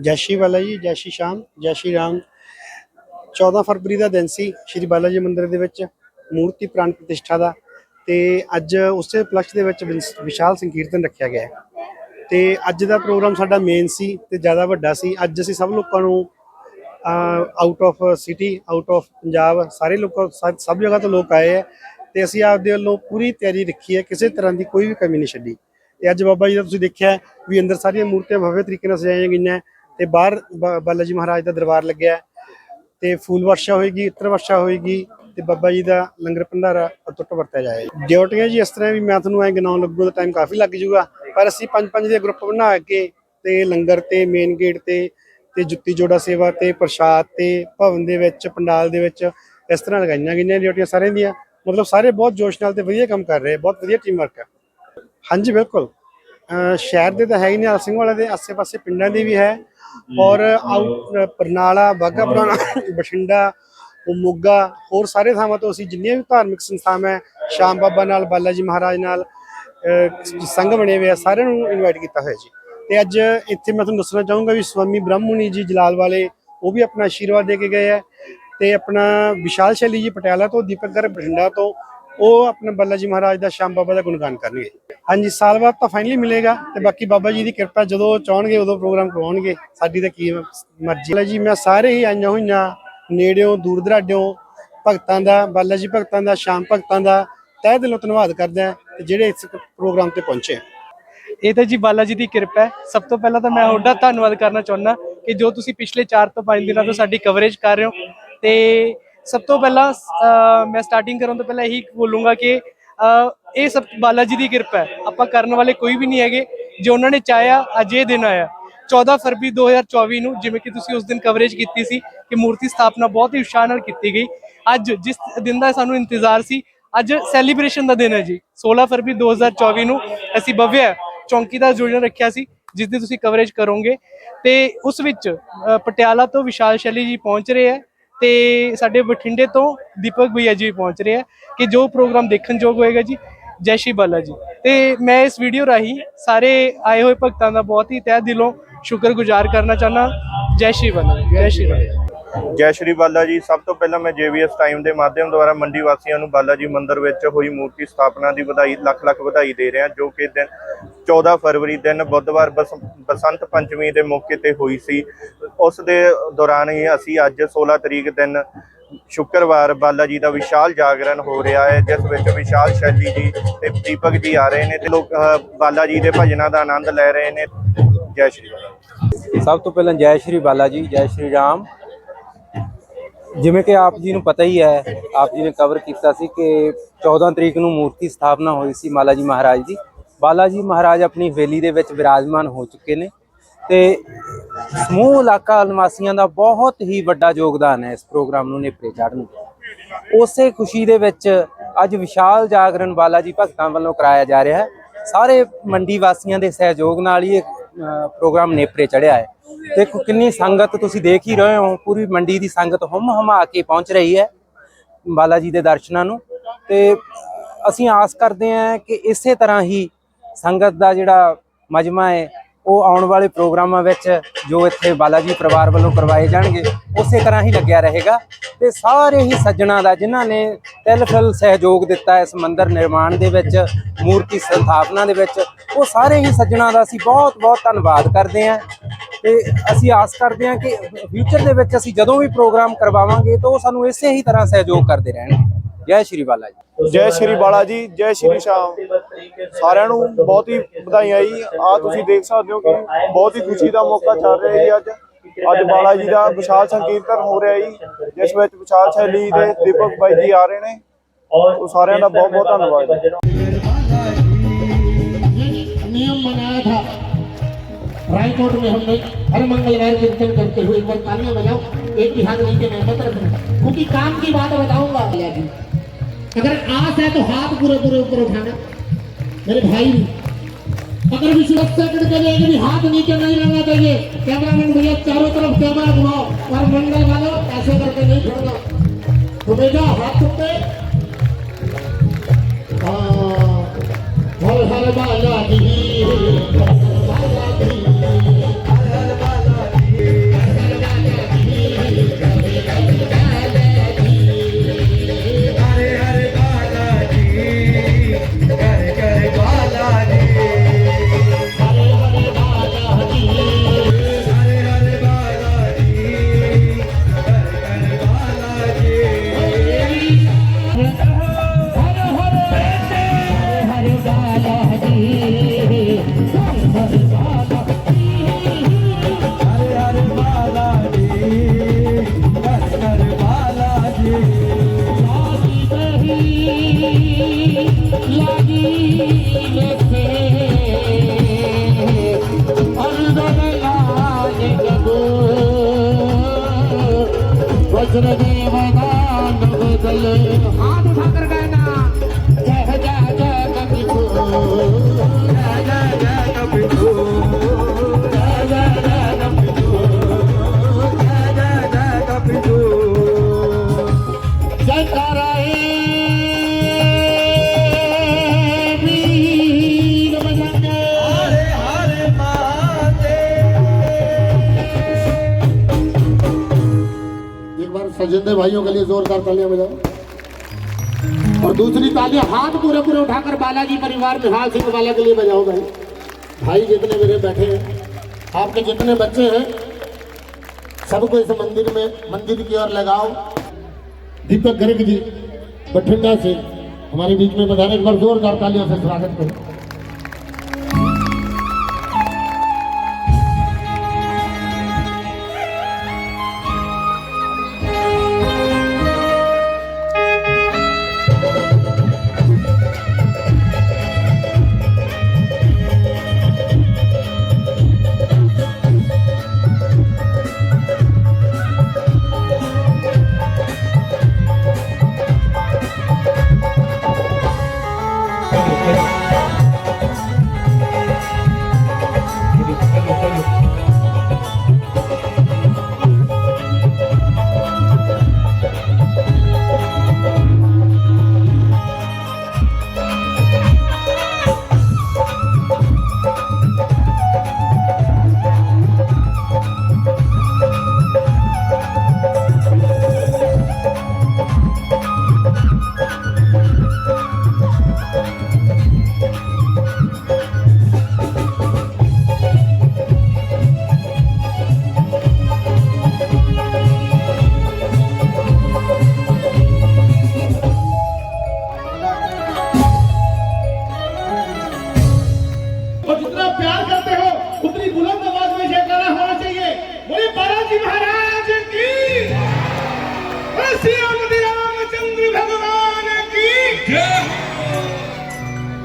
ਜੈ ਸ਼੍ਰੀ ਬਾਲਾ ਜੀ, ਜੈ ਸ਼੍ਰੀ ਸ਼ਾਮ, ਜੈ ਸ਼੍ਰੀ ਰਾਮ। 14 ਫਰਵਰੀ ਦਾ ਦਿਨ ਸੀ, ਸ਼੍ਰੀ ਬਾਲਾ ਜੀ ਮੰਦਿਰ ਦੇ ਵਿੱਚ ਮੂਰਤੀ ਪ੍ਰਾਣ ਪ੍ਰਤਿਸ਼ਠਾ ਦਾ ਤੇ ਅੱਜ ਉਸੇ ਉਪਲਕਸ਼ ਦੇ ਵਿੱਚ ਵਿਸ- ਵਿਸ਼ਾਲ ਸੰਕੀਰਤਨ ਰੱਖਿਆ ਗਿਆ ਹੈ। ਤੇ ਅੱਜ ਦਾ ਪ੍ਰੋਗਰਾਮ ਸਾਡਾ ਮੇਨ ਸੀ ਤੇ ਜ਼ਿਆਦਾ ਵੱਡਾ ਸੀ। ਅੱਜ ਅਸੀਂ ਸਭ ਲੋਕਾਂ ਨੂੰ out of city out of Punjab, ਸਾਰੇ ਲੋਕ ਸਭ ਜਗ੍ਹਾ ਤੋਂ ਲੋਕ ਆਏ ਹੈ ਤੇ ਅਸੀਂ ਆਪਦੇ ਵੱਲੋਂ ਪੂਰੀ ਤਿਆਰੀ ਰੱਖੀ ਹੈ, ਕਿਸੇ ਤਰ੍ਹਾਂ ਦੀ ਕੋਈ ਵੀ ਕਮੀ ਨਹੀਂ ਛੱਡੀ। ਤੇ ਅੱਜ ਬਾਬਾ ਜੀ ਦਾ ਤੁਸੀਂ ਦੇਖਿਆ ਵੀ ਅੰਦਰ ਸਾਰੀਆਂ ਮੂਰਤੀਆਂ ਭव्य ਤਰੀਕੇ ਨਾਲ ਸਜਾਈਆਂ ਗਈਆਂ ਤੇ ਬਾਹਰ ਬਾ- ਬਾਲਾ ਜੀ ਮਹਾਰਾਜ ਦਾ ਦਰਬਾਰ ਲੱਗਿਆ ਹੈ। ਤੇ ਫੂਲ ਵਰਸ਼ਾ ਹੋਏਗੀ, ਇਤਰ ਵਰਸ਼ਾ ਹੋਏਗੀ ਤੇ ਬਾਬਾ ਜੀ ਦਾ ਲੰਗਰ ਭੰਡਾਰਾ ਅਟੁੱਟ ਵਰਤਿਆ ਜਾਏਗਾ। ਡਿਊਟੀਆਂ ਜੀ ਇਸ ਤਰ੍ਹਾਂ ਵੀ ਮੈਂ ਤੁਹਾਨੂੰ ਐ ਗਿਣਾਉਣ ਲੱਗੂ ਦਾ ਟਾਈਮ ਕਾਫੀ ਲੱਗ ਜੂਗਾ ਪਰ ਅਸੀਂ ਪੰਜ ਪੰਜ ਦੇ ਗਰੁੱਪ ਬਣਾ ਕੇ ਤੇ ਲੰਗਰ ਤੇ ਮੇਨ ਗੇਟ ਤੇ ਤੇ ਜੁੱਤੀ ਜੋੜਾ ਸੇਵਾ ਤੇ ਪ੍ਰਸ਼ਾਦ ਤੇ ਭਵਨ ਦੇ ਵਿੱਚ, ਪੰਡਾਲ ਦੇ ਵਿੱਚ ਇਸ ਤਰ੍ਹਾਂ ਲਗਾਈਆਂ ਗਈਆਂ ਡਿਊਟੀਆਂ ਸਾਰਿਆਂ ਦੀਆਂ। ਮਤਲਬ ਸਾਰੇ ਬਹੁਤ ਜੋਸ਼ ਨਾਲ ਤੇ ਵਧੀਆ ਕੰਮ ਕਰ ਰਹੇ, ਬਹੁਤ ਵਧੀਆ ਟੀਮ ਵਰਕ ਹੈ। ਹਾਂਜੀ, ਬਿਲਕੁਲ। ਸ਼ਹਿਰ ਦੇ ਤਾਂ ਹੈ ਹੀ ਨੇ ਸਿੰਘ ਵਾਲੇ ਦੇ ਆਸੇ-ਪਾਸੇ ਪਿੰਡਾਂ ਦੇ ਵੀ ਹੈ। ਔਰ ਬਰਨਾਲਾ ਬਾਘਾ ਪੁਰਾਣਾ ਬਠਿੰਡਾ ਉਹ ਮੋਗਾ ਹੋਰ ਸਾਰੇ ਥਾਵਾਂ ਤੋਂ ਅਸੀਂ ਜਿੰਨੀਆਂ ਵੀ ਧਾਰਮਿਕ ਸੰਸਥਾਵਾਂ ਹੈ ਸ਼ਾਮ ਬਾਬਾ ਨਾਲ ਬਾਲਾ ਜੀ ਮਹਾਰਾਜ ਨਾਲ ਸੰਘ ਬਣੇ ਹੋਏ ਆ ਸਾਰਿਆਂ ਨੂੰ ਇਨਵਾਈਟ ਕੀਤਾ ਹੋਇਆ ਜੀ। ਤੇ ਅੱਜ ਇੱਥੇ ਮੈਂ ਤੁਹਾਨੂੰ ਦੱਸਣਾ ਚਾਹੂੰਗਾ ਵੀ ਸਵਾਮੀ ਬ੍ਰਹਮੁਨੀ ਜੀ ਜਲਾਲ ਵਾਲੇ ਉਹ ਵੀ ਆਪਣਾ ਆਸ਼ੀਰਵਾਦ ਦੇ ਕੇ ਗਏ ਹੈ। ਤੇ ਆਪਣਾ ਵਿਸ਼ਾਲ ਸ਼ੈਲੀ ਜੀ ਪਟਿਆਲਾ ਤੋਂ ਦੀਪਕ ਗਰ ਬਠਿੰਡਾ ਤੋਂ ਉਹ ਆਪਣੇ ਬੱਲਾ ਜੀ ਮਹਾਰਾਜ ਦਾ ਸ਼ਾਮ ਬਾਬਾ ਦਾ ਗੁਣਗਾਨ ਕਰਨਗੇ। ਹਾਂਜੀ, ਸਾਲ ਬਾਅਦ ਤਾਂ ਫਾਈਨਲੀ ਮਿਲੇਗਾ ਤੇ ਬਾਕੀ ਬਾਬਾ ਜੀ ਦੀ ਕਿਰਪਾ ਜਦੋਂ ਚਾਹਣਗੇ, ਉਦੋਂ ਪ੍ਰੋਗਰਾਮ ਕਰਵਾਉਣਗੇ। ਸਾਡੀ ਤਾਂ ਕੀ ਮਰਜ਼ੀ। ਹੈ ਜੀ, ਮੈਂ ਸਾਰੇ ਹੀ ਆਈਆਂ ਹੋਈਆਂ, ਨੇੜਿਓਂ ਦੂਰ ਦਰਾਡਿਓਂ ਭਗਤਾਂ ਦਾ, ਬਾਲਾ ਜੀ ਭਗਤਾਂ ਦਾ, ਸ਼ਾਮ ਭਗਤਾਂ ਦਾ, ਤਹਿ ਦਿਲੋਂ ਧੰਨਵਾਦ ਕਰਦਾ ਹਾਂ ਤੇ ਜਿਹੜੇ ਇਸ ਪ੍ਰੋਗਰਾਮ ਤੇ ਪਹੁੰਚੇ ਇਹ ਤਾਂ ਜੀ ਬਾਲਾ ਜੀ ਦੀ ਕਿਰਪਾ ਹੈ। ਸਭ ਤੋਂ ਪਹਿਲਾਂ ਤਾਂ ਮੈਂ ਤੁਹਾਡਾ ਧੰਨਵਾਦ ਕਰਨਾ ਚਾਹੁੰਦਾ ਕਿ ਜੋ ਤੁਸੀਂ ਪਿਛਲੇ 4 ਤੋਂ 5 ਦਿਨਾਂ ਤੋਂ ਸਾਡੀ ਕਵਰੇਜ ਕਰ ਰਹੇ ਹੋ ਤੇ ਸਭ ਤੋਂ ਪਹਿਲਾਂ ਮੈਂ ਸਟਾਰਟਿੰਗ ਕਰਨ ਤੋਂ ਪਹਿਲਾਂ ਇਹੀ ਬੋਲੂੰਗਾ ਕਿ ਇਹ ਸਭ ਬਾਲਾ ਜੀ ਦੀ ਕਿਰਪਾ ਹੈ। ਆਪਾਂ ਕਰਨ ਵਾਲੇ ਕੋਈ ਵੀ ਨਹੀਂ ਹੈਗੇ। ਜੇ ਉਹਨਾਂ ਨੇ ਚਾਹਿਆ, ਅੱਜ ਇਹ ਦਿਨ ਆਇਆ। 14 ਫਰਵਰੀ 2024 ਨੂੰ, ਜਿਵੇਂ ਕਿ ਤੁਸੀਂ ਉਸ ਦਿਨ ਕਵਰੇਜ ਕੀਤੀ ਸੀ ਕਿ ਮੂਰਤੀ ਸਥਾਪਨਾ ਬਹੁਤ ਹੀ ਉਤਸ਼ਾਹ ਨਾਲ ਕੀਤੀ ਗਈ। ਅੱਜ ਜਿਸ ਦਿਨ ਦਾ ਸਾਨੂੰ ਇੰਤਜ਼ਾਰ ਸੀ, ਅੱਜ ਸੈਲੀਬ੍ਰੇਸ਼ਨ ਦਾ ਦਿਨ ਹੈ ਜੀ। 16 ਫਰਵਰੀ 2024 ਨੂੰ ਅਸੀਂ ਭਵਯ ਚੌਂਕੀ ਦਾ ਆਯੋਜਨ ਰੱਖਿਆ ਸੀ, ਜਿਸ ਦੀ ਤੁਸੀਂ ਕਵਰੇਜ ਕਰੋਗੇ। ਤੇ ਉਸ ਵਿੱਚ ਪਟਿਆਲਾ ਤੋਂ ਵਿਸ਼ਾਲ ਸ਼ੈਲੀ ਜੀ ਪਹੁੰਚ ਰਹੇ ਹੈ। ਤੇ ਸਾਡੇ ਬਠਿੰਡੇ ਤੋਂ ਦੀਪਕ ਭਈਆ ਜੀ ਪਹੁੰਚ ਰਹੇ ਆ ਕਿ ਜੋ ਪ੍ਰੋਗਰਾਮ ਦੇਖਣ ਯੋਗ ਹੋਏਗਾ ਜੀ। ਜੈ ਸ਼੍ਰੀ ਬਾਲਾ ਜੀ। ਤੇ ਮੈਂ ਇਸ ਵੀਡੀਓ ਰਾਹੀਂ ਸਾਰੇ ਆਏ ਹੋਏ ਭਗਤਾਂ ਦਾ ਬਹੁਤ ਹੀ ਤਹਿ ਦਿਲੋਂ ਸ਼ੁਕਰਗੁਜ਼ਾਰ ਕਰਨਾ ਚਾਹਨਾ ਜੈ ਸ਼੍ਰੀ ਬਾਲਾ ਜੈ। ਸ਼੍ਰੀ ਬਾਲਾ ਜੈ ਸ਼੍ਰੀ ਬਾਲਾ ਜੀ। ਸਭ ਤੋਂ ਪਹਿਲਾਂ ਮੈਂ ਜੇਵੀਐਸ ਟਾਈਮ ਦੇ ਮਾਧਿਅਮ ਦੁਆਰਾ ਮੰਡੀ ਵਾਸੀਆਂ ਨੂੰ ਬਾਲਾ ਜੀ ਮੰਦਿਰ ਵਿੱਚ ਹੋਈ ਮੂਰਤੀ ਸਥਾਪਨਾ ਦੀ ਵਧਾਈ, ਲੱਖ ਲੱਖ ਵਧਾਈ ਦੇ ਰਿਹਾ, ਜੋ ਕਿ ਦਿਨ 14 ਫਰਵਰੀ ਦਿਨ ਬੁੱਧਵਾਰ ਬਸ- ਬਸੰਤ ਪੰਚਮੀ ਦੇ ਮੌਕੇ ਤੇ ਹੋਈ ਸੀ। ਉਸ ਦੇ ਦੌਰਾਨ ਹੀ ਅਸੀਂ ਅੱਜ 16 ਤਰੀਕ ਦਿਨ ਸ਼ੁੱਕਰਵਾਰ ਬਾਲਾ ਜੀ ਦਾ ਵਿਸ਼ਾਲ ਜਾਗਰਣ ਹੋ ਰਿਹਾ ਹੈ, ਜਿਸ ਵਿੱਚ ਵਿਸ਼ਾਲ ਸ਼ੈਲੀ ਜੀ ਤੇ ਦੀਪਕ ਜੀ ਆ ਰਹੇ ਨੇ ਤੇ ਲੋਕ ਬਾਲਾ ਜੀ ਦੇ ਭਜਨਾਂ ਦਾ ਆਨੰਦ ਲੈ ਰਹੇ ਨੇ। ਜੈ ਸ਼੍ਰੀ ਬਾਲਾ ਸਭ ਤੋਂ ਪਹਿਲਾਂ ਜੈ ਸ਼੍ਰੀ ਬਾਲਾ ਜੀ, ਜੈ ਸ਼੍ਰੀ ਰਾਮ। ਜਿਵੇਂ ਕਿ ਆਪ ਜੀ ਨੂੰ ਪਤਾ ਹੀ ਹੈ, ਆਪ ਜੀ ਨੇ ਕਵਰ ਕੀਤਾ ਸੀ ਕਿ 14 ਤਰੀਕ ਨੂੰ ਮੂਰਤੀ ਸਥਾਪਨਾ ਹੋਈ ਸੀ ਬਾਲਾ ਜੀ ਮਹਾਰਾਜ ਦੀ। ਬਾਲਾ ਜੀ ਮਹਾਰਾਜ ਆਪਣੀ ਹਵੇਲੀ ਦੇ ਵਿੱਚ ਵਿਰਾਜਮਾਨ ਹੋ ਚੁੱਕੇ ਨੇ ਤੇ ਸਮੂਹ ਇਲਾਕਾ ਨਿਵਾਸੀਆਂ ਦਾ ਬਹੁਤ ਹੀ ਵੱਡਾ ਯੋਗਦਾਨ ਹੈ ਇਸ ਪ੍ਰੋਗਰਾਮ ਨੂੰ ਨੇਪਰੇ ਚਾੜਨ ਉਸੇ ਖੁਸ਼ੀ ਦੇ ਵਿੱਚ ਅੱਜ ਵਿਸ਼ਾਲ ਜਾਗਰਣ ਬਾਲਾ ਜੀ ਭਗਤਾਂ ਵੱਲੋਂ ਕਰਾਇਆ ਜਾ ਰਿਹਾ ਹੈ। ਸਾਰੇ ਮੰਡੀ ਵਾਸੀਆਂ ਦੇ ਸਹਿਯੋਗ ਨਾਲ ਹੀ ਪ੍ਰੋਗਰਾਮ ਨੇਪਰੇ ਚੜਿਆ ਹੈ। ਦੇਖੋ, ਕਿੰਨੀ ਸੰਗਤ ਤੁਸੀਂ ਦੇਖ ਹੀ ਰਹੇ ਹੋ, ਪੂਰੀ ਮੰਡੀ ਦੀ ਸੰਗਤ ਹਮ ਹਮਾ ਕੇ ਪਹੁੰਚ ਰਹੀ ਹੈ ਬਾਲਾ ਜੀ ਦੇ ਦਰਸ਼ਨਾਂ ਨੂੰ। ਤੇ ਅਸੀਂ ਆਸ ਕਰਦੇ ਹਾਂ ਕਿ ਇਸੇ ਤਰ੍ਹਾਂ ਹੀ ਸੰਗਤ ਦਾ ਜਿਹੜਾ ਮਜਮਾ ਹੈ ਉਹ ਆਉਣ ਵਾਲੇ ਪ੍ਰੋਗਰਾਮਾਂ ਵਿੱਚ ਜੋ ਇੱਥੇ ਬਾਲਾ ਜੀ ਪਰਿਵਾਰ ਵੱਲੋਂ ਕਰਵਾਏ ਜਾਣਗੇ, ਉਸੇ ਤਰ੍ਹਾਂ ਹੀ ਲੱਗਿਆ ਰਹੇਗਾ। ਤੇ ਸਾਰੇ ਹੀ ਸੱਜਣਾ ਦਾ ਜਿਨ੍ਹਾਂ ਨੇ ਤਿਲ ਫਿਲ ਸਹਿਯੋਗ ਦਿੱਤਾ ਇਸ ਮੰਦਿਰ ਨਿਰਮਾਣ ਦੇ ਵਿੱਚ, ਮੂਰਤੀ ਸਥਾਪਨਾ ਦੇ ਵਿੱਚ, ਉਹ ਸਾਰੇ ਹੀ ਸੱਜਣਾ ਦਾ ਅਸੀਂ ਬਹੁਤ ਬਹੁਤ ਧੰਨਵਾਦ ਕਰਦੇ ਹਾਂ। ਤੇ ਅਸੀਂ ਆਸ ਕਰਦੇ ਹਾਂ ਕਿ ਫਿਊਚਰ ਦੇ ਵਿੱਚ ਅਸੀਂ ਜਦੋਂ ਵੀ ਪ੍ਰੋਗਰਾਮ ਕਰਵਾਵਾਂਗੇ, ਤਾਂ ਉਹ ਸਾਨੂੰ ਇਸੇ ਹੀ ਤਰ੍ਹਾਂ ਸਹਿਯੋਗ ਕਰਦੇ ਰਹਿਣਗੇ। ਜੈ ਸ਼੍ਰੀ ਬਾਲਾ ਜੀ ਜੈ ਸ਼੍ਰੀ ਬਾਲਾ ਜੀ ਜੈ ਸ਼੍ਰੀ ਸ਼ਾਮ ਸਾਰਿਆਂ ਨੂੰ ਬਹੁਤ ਹੀ ਵਧਾਈਆਂ ਜੀ ਆ ਤੁਸੀਂ ਦੇਖ ਸਕਦੇ ਹੋ ਕਿ ਬਹੁਤ ਹੀ ਖੁਸ਼ੀ ਦਾ ਮੌਕਾ ਚੱਲ ਰਿਹਾ ਜੀ ਅੱਜ ਅੱਜ ਬਾਲਾ ਜੀ ਦਾ ਵਿਸ਼ਾਲ ਸੰਕੀਰਤਨ ਹੋ ਰਿਹਾ ਜੀ ਜਿਸ ਵਿੱਚ ਵਿਸ਼ਾਲ ਸ਼ੈਲੀ ਦੇ ਦੀਪਕ ਬਾਈ ਜੀ ਆ ਰਹੇ ਨੇ ਉਹ ਸਾਰਿਆਂ ਦਾ ਬਹੁਤ ਬਹੁਤ ਧੰਨਵਾਦ ਜੀ नियम बनाया था रायकोट में हमने हर मंगलवार कीर्तन करते हुए एक बार तालियां बजाओ एक भी हाथ नीचे नहीं मत रखना क्योंकि काम की बात बताऊंगा भैया जी अगर आस है तो हाथ पूरे पूरे ऊपर उठाना। मेरे भाई भी अगर विश्वास के भी हाथ नीचे नहीं रहना चाहिए कैमरामैन भैया चारों तरफ़ कैमरा घुमाओ, और मंगल वालों, ऐसे करके नहीं छोड़ना। तो बेटा, हाथ पे। हाँ हर हर बाला वज्र देवदान बदले हाथ उठाकर गाना जय जय जय कवि को जय जय जय कवि को जय जय जय कवि को जय कराए सजिंदे भाइयों के लिए जोरदार तालियाँ बजाओ और दूसरी तालियाँ हाथ पूरे पूरे उठाकर बालाजी परिवार में हाथ सिंह वाला के लिए बजाओ भाई। भाई जितने मेरे बैठे हैं, आपके जितने बच्चे हैं, सबको इस मंदिर में, मंदिर की ओर लगाओ। दीपक गर्ग जी, बठिंडा से हमारे बीच में बधाने एक बार जोरदार तालियों से स्वागत करें।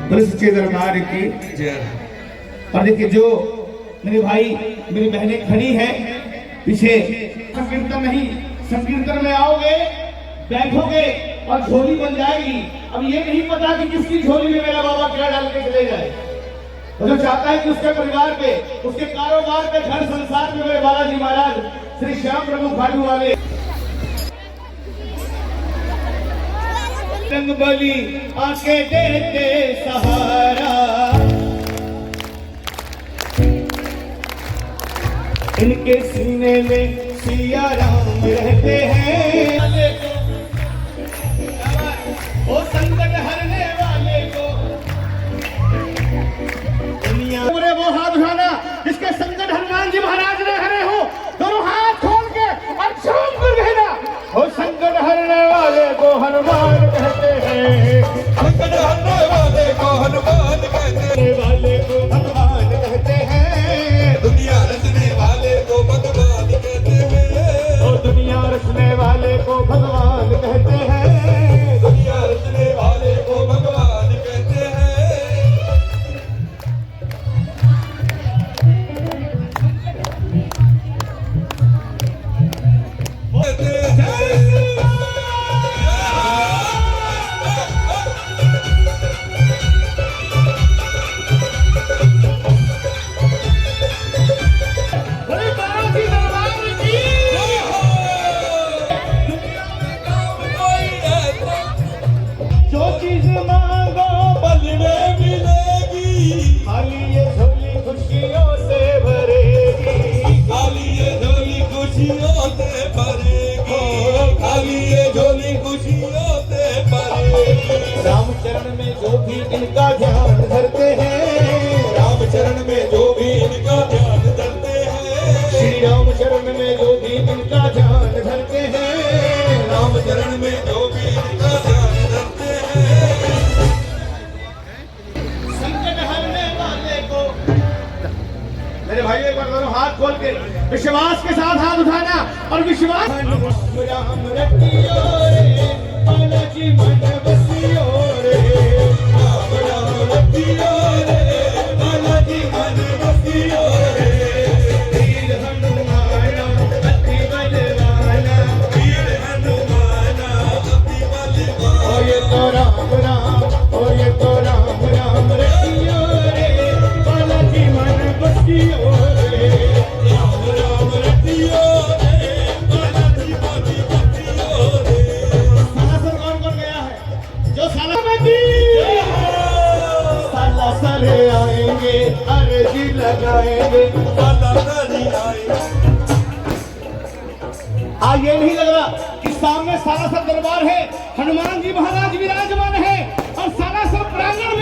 सच्चे दरबार की और देखिए जो मेरे भाई मेरी बहनें खड़ी हैं पीछे संकीर्तन नहीं संकीर्तन में आओगे बैठोगे और झोली बन जाएगी। अब ये नहीं पता कि किसकी झोली में मेरा बाबा क्या डाल के चले जाए। वो जो चाहता है कि उसके परिवार पे उसके कारोबार पे घर संसार में मेरे बालाजी महाराज श्री श्याम प्रभु खाटू वाले रंग बली आके देते सहारा इनके सीने में सिया राम रहते हैं को हनुमान कहते दोनों हाथ खोल के विश्वास के साथ हाथ उठाना और विश्वास राम रे रे बसियो आज ये नहीं लग रहा कि सामने सारा सा दरबार है, हनुमान जी महाराज विराजमान है और सारा सा प्रांगण